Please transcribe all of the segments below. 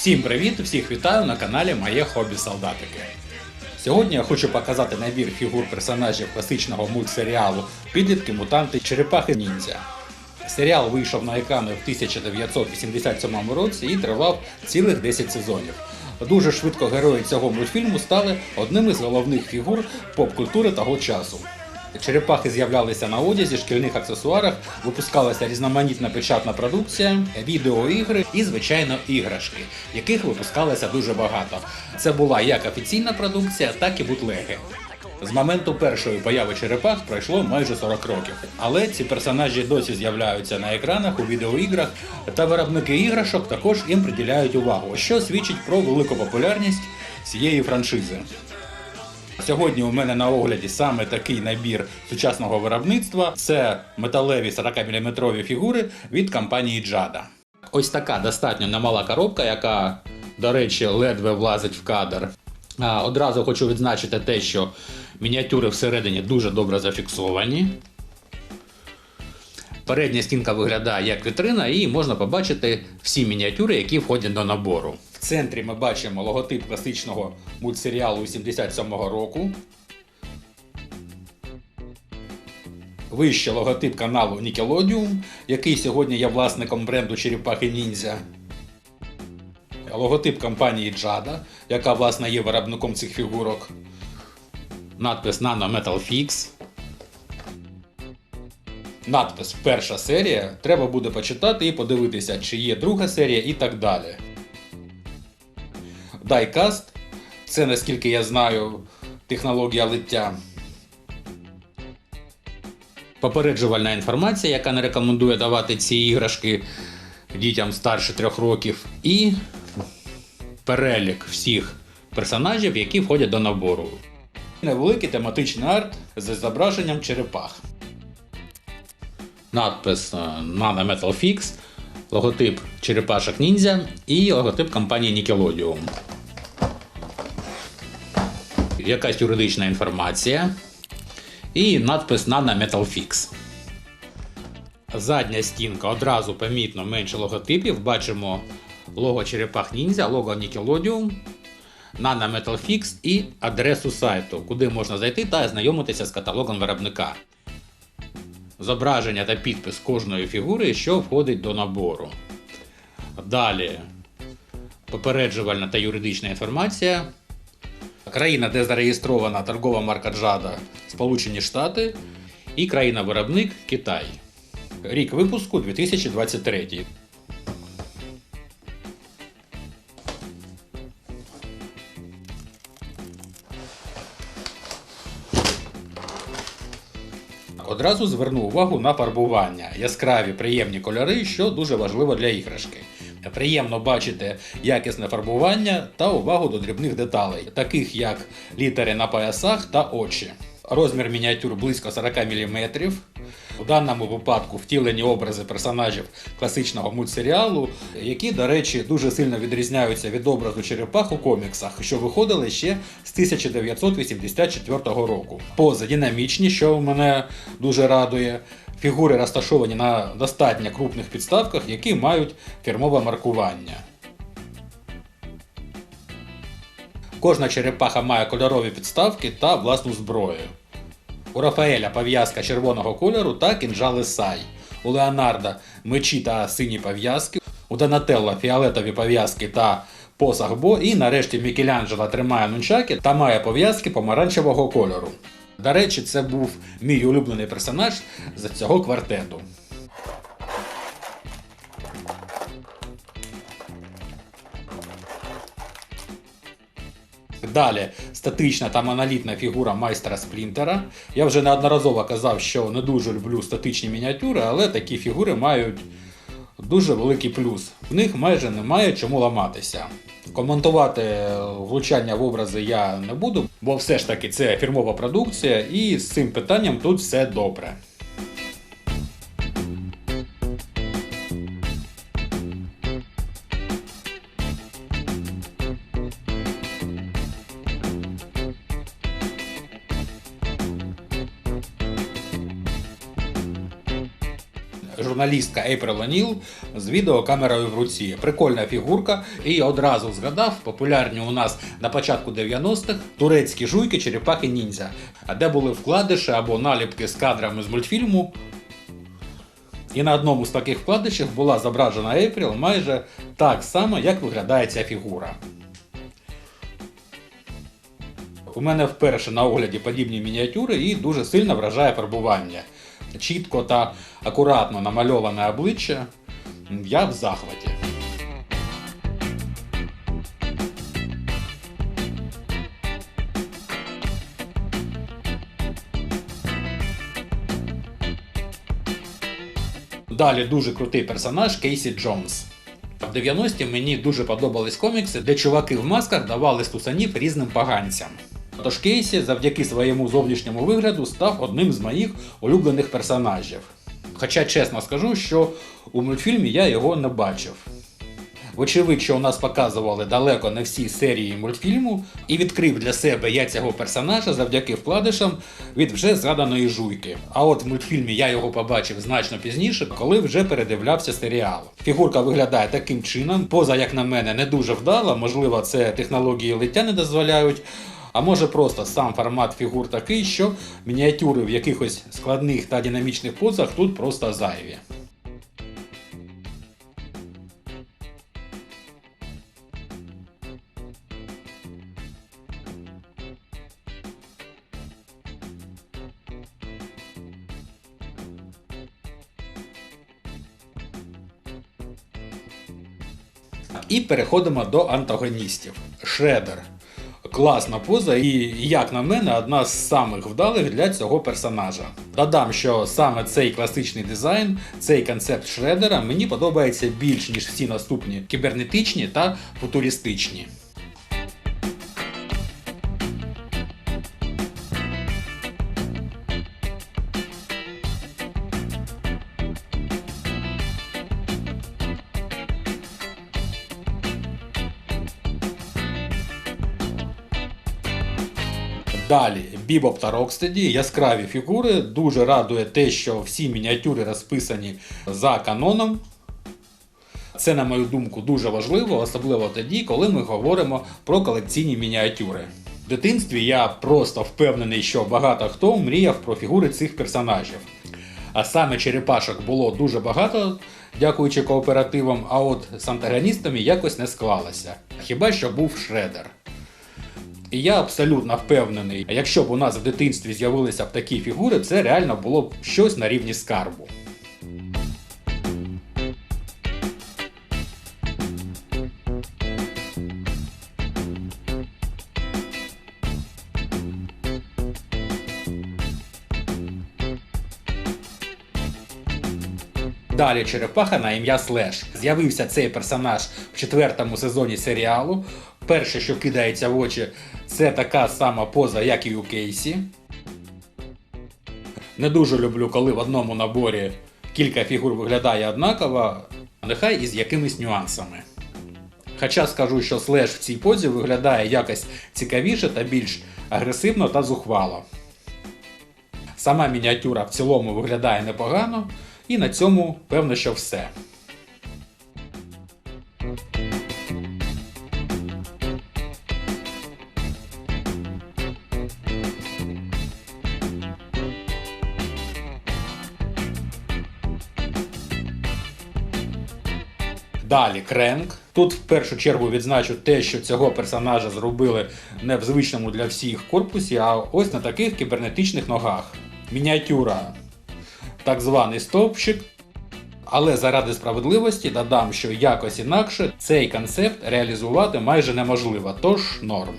Всім привіт! Всіх вітаю на каналі Моє Хобі Солдатики. Сьогодні я хочу показати набір фігур персонажів класичного мультсеріалу Підлітки, мутанти, черепахи ніндзя. Серіал вийшов на екрани в 1987 році і тривав цілих 10 сезонів. Дуже швидко герої цього мультфільму стали одним із головних фігур поп-культури того часу. Черепахи з'являлися на одязі, шкільних аксесуарах, випускалася різноманітна печатна продукція, відеоігри і, звичайно, іграшки, яких випускалося дуже багато. Це була як офіційна продукція, так і бутлеги. З моменту першої появи черепах пройшло майже 40 років. Але ці персонажі досі з'являються на екранах у відеоіграх, та виробники іграшок також їм приділяють увагу, що свідчить про велику популярність цієї франшизи. Сьогодні у мене на огляді саме такий набір сучасного виробництва. Це металеві 40-мм фігури від компанії Jada. Ось така достатньо немала коробка, яка, до речі, ледве влазить в кадр. Одразу хочу відзначити те, що мініатюри всередині дуже добре зафіксовані. Передня стінка виглядає як вітрина, і можна побачити всі мініатюри, які входять до набору. В центрі ми бачимо логотип класичного мультсеріалу 77-го року. Вище логотип каналу Nickelodeon, який сьогодні є власником бренду Черепахи Ніндзя. Логотип компанії Jada, яка власне є виробником цих фігурок. Надпис Nano Metal Fix. Надпис перша серія. Треба буде почитати і подивитися, чи є друга серія і так далі. Diecast – це наскільки я знаю технологія лиття. Попереджувальна інформація, яка не рекомендує давати ці іграшки дітям старше трьох років. І перелік всіх персонажів, які входять до набору. Невеликий тематичний арт з зображенням черепах. Надпис е, Nano Metal Fix, логотип черепашок ніндзя і логотип компанії Nickelodeon. Якась юридична інформація. І надпис Nano Metal Fix. Задня стінка одразу помітно менше логотипів. Бачимо лого черепах ніндзя, лого Nickelodeon, Nano Metal Fix і адресу сайту, куди можна зайти та ознайомитися з каталогом виробника. Зображення та підпис кожної фігури, що входить до набору. Далі попереджувальна та юридична інформація. Країна, де зареєстрована торгова марка Джада Сполучені Штати і країна-виробник Китай. Рік випуску 2023. Одразу зверну увагу на фарбування. Яскраві приємні кольори, що дуже важливо для іграшки. Приємно бачити якісне фарбування та увагу до дрібних деталей, таких як літери на поясах та очі. Розмір мініатюр близько 40 мм. У даному випадку втілені образи персонажів класичного мультсеріалу, які, до речі, дуже сильно відрізняються від образу черепах у коміксах, що виходили ще з 1984 року. Пози динамічні, що мене дуже радує. Фігури розташовані на достатньо крупних підставках, які мають фірмове маркування. Кожна черепаха має кольорові підставки та власну зброю. У Рафаеля пов'язка червоного кольору та кінжали сай. У Леонарда мечі та сині пов'язки. У Донателло фіолетові пов'язки та посаг Бо. І нарешті Мікеланджело тримає нунчаки та має пов'язки помаранчевого кольору. До речі, це був мій улюблений персонаж з цього квартету. Далі статична та монолітна фігура майстра Сплінтера. Я вже неодноразово казав, що не дуже люблю статичні мініатюри, але такі фігури мають дуже великий плюс. В них майже немає чому ламатися. Коментувати влучання в образи я не буду, бо все ж таки це фірмова продукція, і з цим питанням тут все добре. Журналістка Ейприл О'Ніл з відеокамерою в руці. Прикольна фігурка, і одразу згадав популярні у нас на початку 90-х турецькі жуйки черепахи ніндзя, де були вкладиші або наліпки з кадрами з мультфільму. І на одному з таких вкладишів була зображена Ейприл майже так само, як виглядає ця фігура. У мене вперше на огляді подібні мініатюри і дуже сильно вражає фарбування. Чітко та акуратно намальоване обличчя. Я в захваті. Далі дуже крутий персонаж Кейсі Джонс. В 90-ті мені дуже подобались комікси, де чуваки в масках давали стусанів різним поганцям. Тож Кейсі завдяки своєму зовнішньому вигляду став одним з моїх улюблених персонажів. Хоча чесно скажу, що у мультфільмі я його не бачив. Вочевидь, що у нас показували далеко не всі серії мультфільму, і відкрив для себе я цього персонажа завдяки вкладишам від вже згаданої жуйки. А от в мультфільмі я його побачив значно пізніше, коли вже передивлявся серіал. Фігурка виглядає таким чином, поза, як на мене, не дуже вдала, можливо, це технології лиття не дозволяють. А може просто сам формат фігур такий, що мініатюри в якихось складних та динамічних позах тут просто зайві. І переходимо до антагоністів. Шредер. Класна поза, і, як на мене, одна з самих вдалих для цього персонажа. Додам, що саме цей класичний дизайн, цей концепт Шредера мені подобається більш ніж всі наступні кібернетичні та футуристичні. Далі Бібоп та Рокстеді, яскраві фігури. Дуже радує те, що всі мініатюри розписані за каноном. Це, на мою думку, дуже важливо, особливо тоді, коли ми говоримо про колекційні мініатюри. В дитинстві я просто впевнений, що багато хто мріяв про фігури цих персонажів. А саме черепашок було дуже багато, дякуючи кооперативам, а от з антагоністами якось не склалося. Хіба що був Шредер. І я абсолютно впевнений, якщо б у нас в дитинстві з'явилися б такі фігури, це реально було б щось на рівні скарбу. Далі черепаха на ім'я Слеш. З'явився цей персонаж в четвертому сезоні серіалу. Перше, що кидається в очі, це така сама поза, як і у Кейсі. Не дуже люблю, коли в одному наборі кілька фігур виглядає однаково, нехай із якимись нюансами. Хоча скажу, що слеш в цій позі виглядає якось цікавіше та більш агресивно та зухвало. Сама мініатюра в цілому виглядає непогано, і на цьому певно, що все. Далі Кренк. Тут в першу чергу відзначу те, що цього персонажа зробили не в звичному для всіх корпусі, а ось на таких кібернетичних ногах. Мініатюра, так званий стовпчик. Але заради справедливості додам, що якось інакше цей концепт реалізувати майже неможливо, тож норм.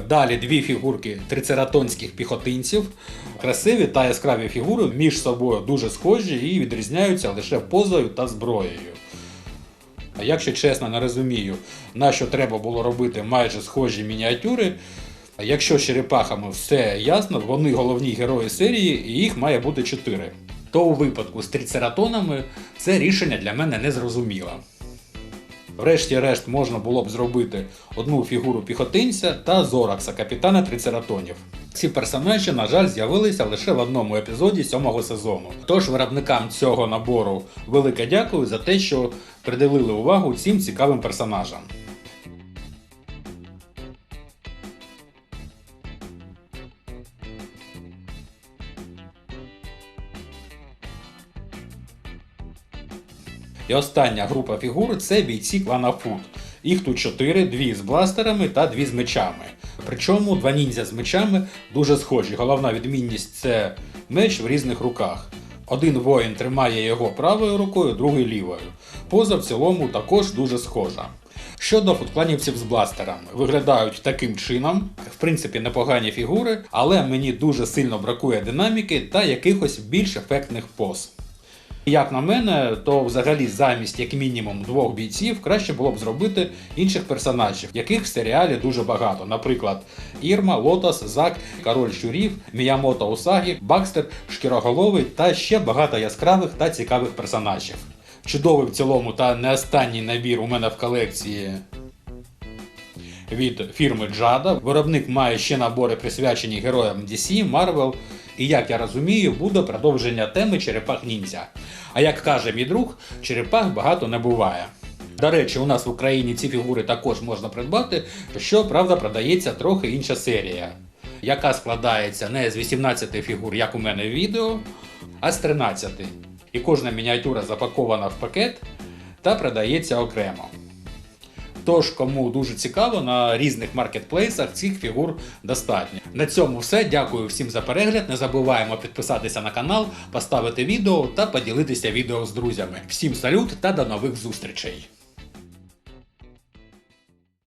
Далі дві фігурки трицератонських піхотинців. Красиві та яскраві фігури між собою дуже схожі і відрізняються лише позою та зброєю. А якщо чесно, не розумію, на що треба було робити майже схожі мініатюри. Якщо з черепахами все ясно, вони головні герої серії, і їх має бути чотири. То у випадку з трицератонами це рішення для мене не зрозуміло. Врешті-решт можна було б зробити одну фігуру піхотинця та Зоракса, капітана трицератонів. Ці персонажі, на жаль, з'явилися лише в одному епізоді сьомого сезону. Тож виробникам цього набору велике дякую за те, що приділили увагу цим цікавим персонажам. І остання група фігур це бійці клана Фут. Їх тут чотири, дві з бластерами та дві з мечами. Причому два ніндзя з мечами дуже схожі. Головна відмінність це меч в різних руках. Один воїн тримає його правою рукою, другий лівою. Поза в цілому також дуже схожа. Щодо футкланівців з бластерами, виглядають таким чином, в принципі, непогані фігури, але мені дуже сильно бракує динаміки та якихось більш ефектних поз. Як на мене, то взагалі замість як мінімум двох бійців краще було б зробити інших персонажів, яких в серіалі дуже багато. Наприклад, Ірма, Лотос, Зак, Король Щурів, Міямото Усагі, Бакстер, Шкіроголовий та ще багато яскравих та цікавих персонажів. Чудовий в цілому та не останній набір у мене в колекції від фірми Джада. Виробник має ще набори присвячені героям DC, Marvel. І як я розумію, буде продовження теми черепах ніндзя. А як каже мій друг, черепах багато не буває. До речі, у нас в Україні ці фігури також можна придбати, що правда продається трохи інша серія, яка складається не з 18 фігур, як у мене в відео, а з 13. І кожна мініатюра запакована в пакет та продається окремо. Тож, кому дуже цікаво, на різних маркетплейсах цих фігур достатньо. На цьому все. Дякую всім за перегляд. Не забуваємо підписатися на канал, поставити відео та поділитися відео з друзями. Всім салют та до нових зустрічей!